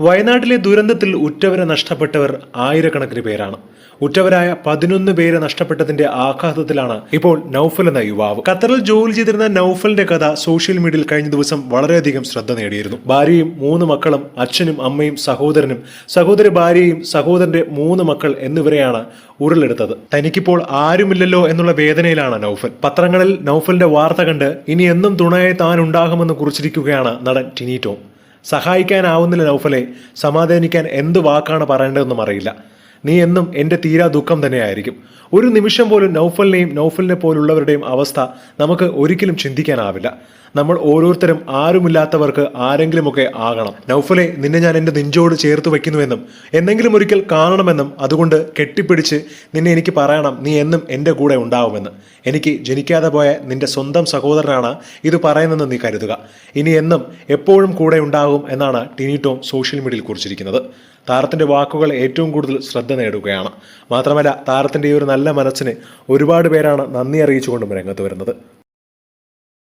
വയനാട്ടിലെ ദുരന്തത്തിൽ ഉറ്റവരെ നഷ്ടപ്പെട്ടവർ ആയിരക്കണക്കിന് പേരാണ്. ഉറ്റവരായ പതിനൊന്ന് പേരെ നഷ്ടപ്പെട്ടതിന്റെ ആഘാതത്തിലാണ് ഇപ്പോൾ നൌഫൽ എന്ന യുവാവ്. ഖത്തറിൽ ജോലി ചെയ്തിരുന്ന നൌഫലിന്റെ കഥ സോഷ്യൽ മീഡിയയിൽ കഴിഞ്ഞ ദിവസം വളരെയധികം ശ്രദ്ധ നേടിയിരുന്നു. ഭാര്യയും മൂന്ന് മക്കളും അച്ഛനും അമ്മയും സഹോദരനും സഹോദരി ഭാര്യയും സഹോദരന്റെ മൂന്ന് മക്കൾ എന്നിവരെയാണ് ഉരുളെടുത്തത്. തനിക്കിപ്പോൾ ആരുമില്ലല്ലോ എന്നുള്ള വേദനയിലാണ് നൌഫൽ. പത്രങ്ങളിൽ നൌഫലിന്റെ വാർത്ത കണ്ട് ഇനി എന്നും തുണയായി താൻ ഉണ്ടാകുമെന്ന് കുറിച്ചിരിക്കുകയാണ് നടൻ ടിനി ടോം. സഹായിക്കാനാവുന്നില്ല നൗഫലെ. സമാധാനിക്കാൻ എന്ത് വാക്കാണ് പറയേണ്ടതെന്നും അറിയില്ല. നീ എന്നും എന്റെ തീരാ ദുഃഖം തന്നെയായിരിക്കും. ഒരു നിമിഷം പോലും നൗഫലിനെയും നൗഫലിനെ പോലുള്ളവരുടെയും അവസ്ഥ നമുക്ക് ഒരിക്കലും ചിന്തിക്കാനാവില്ല. നമ്മൾ ഓരോരുത്തരും ആരുമില്ലാത്തവർക്ക് ആരെങ്കിലുമൊക്കെ ആകണം. നൗഫലെ നിന്നെ ഞാൻ എന്റെ നെഞ്ചോട് ചേർത്ത് വയ്ക്കുന്നുവെന്നും എന്നെങ്കിലും ഒരിക്കൽ കാണണമെന്നും അതുകൊണ്ട് കെട്ടിപ്പിടിച്ച് നിന്നെ എനിക്ക് പറയണം നീ എന്നും എന്റെ കൂടെ ഉണ്ടാവുമെന്ന്. എനിക്ക് ജനിക്കാതെ പോയ നിന്റെ സ്വന്തം സഹോദരനാണ് ഇത് പറയുന്നതെന്ന് നീ കരുതുക. ഇനി എന്നും എപ്പോഴും കൂടെ ഉണ്ടാകും എന്നാണ് ടിനി ടോം സോഷ്യൽ മീഡിയയിൽ കുറിച്ചിരിക്കുന്നത്. താരത്തിന്റെ വാക്കുകൾ ഏറ്റവും കൂടുതൽ ശ്രദ്ധ നേടുകയാണ്. മാത്രമല്ല താരത്തിന്റെ ഈ ഒരു നല്ല മനസ്സിന് ഒരുപാട് പേരാണ് നന്ദി അറിയിച്ചുകൊണ്ടും രംഗത്ത് വരുന്നത്.